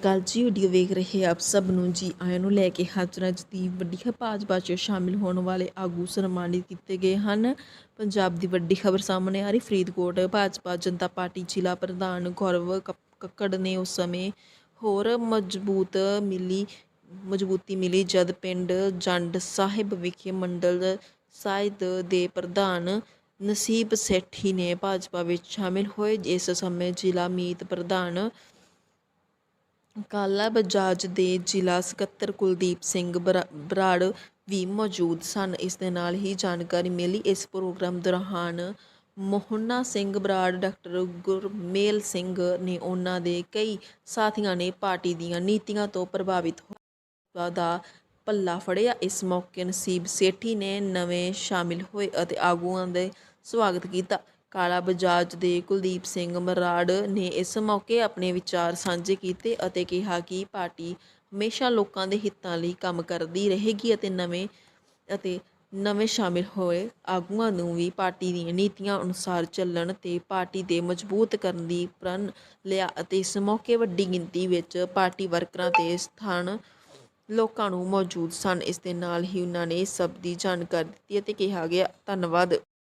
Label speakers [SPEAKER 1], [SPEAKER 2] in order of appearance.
[SPEAKER 1] ਅਕਾਲ ਜੀ ਵੀਡੀਓ ਵੇਖ ਰਹੇ ਆਪ ਸਭ ਨੂੰ ਜੀ, ਆਇਆਂ ਨੂੰ ਲੈ ਕੇ ਹਾਜ਼ਰ ਅੱਜ ਦੀ ਵੱਡੀ ਭਾਜਪਾ 'ਚ ਸ਼ਾਮਿਲ ਹੋਣ ਵਾਲੇ ਆਗੂ ਸਨਮਾਨਿਤ ਕੀਤੇ ਗਏ ਹਨ। ਪੰਜਾਬ ਦੀ ਵੱਡੀ ਖਬਰ ਸਾਹਮਣੇ ਆ ਰਹੀ, ਫਰੀਦਕੋਟ ਭਾਜਪਾ ਜਨਤਾ ਪਾਰਟੀ ਜ਼ਿਲ੍ਹਾ ਪ੍ਰਧਾਨ ਗੌਰਵ ਕੱਕੜ ਨੇ ਉਸ ਸਮੇਂ ਹੋਰ ਮਜ਼ਬੂਤ ਮਿਲੀ, ਮਜ਼ਬੂਤੀ ਮਿਲੀ ਜਦ ਪਿੰਡ ਜੰਡ ਸਾਹਿਬ ਵਿਖੇ ਮੰਡਲ ਸਾਹਿਤ ਦੇ ਪ੍ਰਧਾਨ ਨਸੀਬ ਸੇਠੀ ਨੇ ਭਾਜਪਾ ਵਿੱਚ ਸ਼ਾਮਿਲ ਹੋਏ। ਇਸ ਸਮੇਂ ਜ਼ਿਲ੍ਹਾ ਮੀਤ ਪ੍ਰਧਾਨ ਕਾਲਾ ਬਜਾਜ ਦੇ ਜ਼ਿਲ੍ਹਾ ਸਕੱਤਰ ਕੁਲਦੀਪ ਸਿੰਘ ਬਰਾ- ਬਰਾੜ ਵੀ ਮੌਜੂਦ ਸਨ। ਇਸ ਦੇ ਨਾਲ ਹੀ ਜਾਣਕਾਰੀ ਮਿਲੀ। ਇਸ ਪ੍ਰੋਗਰਾਮ ਦੌਰਾਨ ਮੋਹਨਾ ਸਿੰਘ ਬਰਾੜ, ਡਾਕਟਰ ਗੁਰਮੇਲ ਸਿੰਘ ਨੇ ਉਹਨਾਂ ਦੇ ਕਈ ਸਾਥੀਆਂ ਨੇ ਪਾਰਟੀ ਦੀਆਂ ਨੀਤੀਆਂ ਤੋਂ ਪ੍ਰਭਾਵਿਤ ਹੋ ਦਾ ਪੱਲਾ ਫੜਿਆ। ਇਸ ਮੌਕੇ ਨਸੀਬ ਸੇਠੀ ਨੇ ਨਵੇਂ ਸ਼ਾਮਿਲ ਹੋਏ ਅਤੇ ਆਗੂਆਂ ਦੇ ਸਵਾਗਤ ਕੀਤਾ। ਕਾਲਾ ਬਜਾਜ ਦੇ ਕੁਲਦੀਪ ਸਿੰਘ ਮਰਾੜ ਨੇ ਇਸ ਮੌਕੇ ਆਪਣੇ ਵਿਚਾਰ ਸਾਂਝੇ ਕੀਤੇ ਅਤੇ ਕਿਹਾ ਕਿ ਪਾਰਟੀ ਹਮੇਸ਼ਾ ਲੋਕਾਂ ਦੇ ਹਿੱਤਾਂ ਲਈ ਕੰਮ ਕਰਦੀ ਰਹੇਗੀ ਅਤੇ ਨਵੇਂ ਅਤੇ ਨਵੇਂ ਸ਼ਾਮਿਲ ਹੋਏ ਆਗੂਆਂ ਨੂੰ ਵੀ ਪਾਰਟੀ ਦੀਆਂ ਨੀਤੀਆਂ ਅਨੁਸਾਰ ਚੱਲਣ ਤੇ ਪਾਰਟੀ ਦੇ ਮਜ਼ਬੂਤ ਕਰਨ ਦੀ ਪ੍ਰਣ ਲਿਆ ਅਤੇ ਇਸ ਮੌਕੇ ਵੱਡੀ ਗਿਣਤੀ ਵਿੱਚ ਪਾਰਟੀ ਵਰਕਰਾਂ ਤੇ ਸਥਾਨ ਲੋਕਾਂ ਨੂੰ ਮੌਜੂਦ ਸਨ। ਇਸ ਦੇ ਨਾਲ ਹੀ ਉਹਨਾਂ ਨੇ ਇਸ ਸਭ ਦੀ ਜਾਣਕਾਰੀ ਦਿੱਤੀ ਅਤੇ ਕਿਹਾ ਗਿਆ, ਧੰਨਵਾਦ।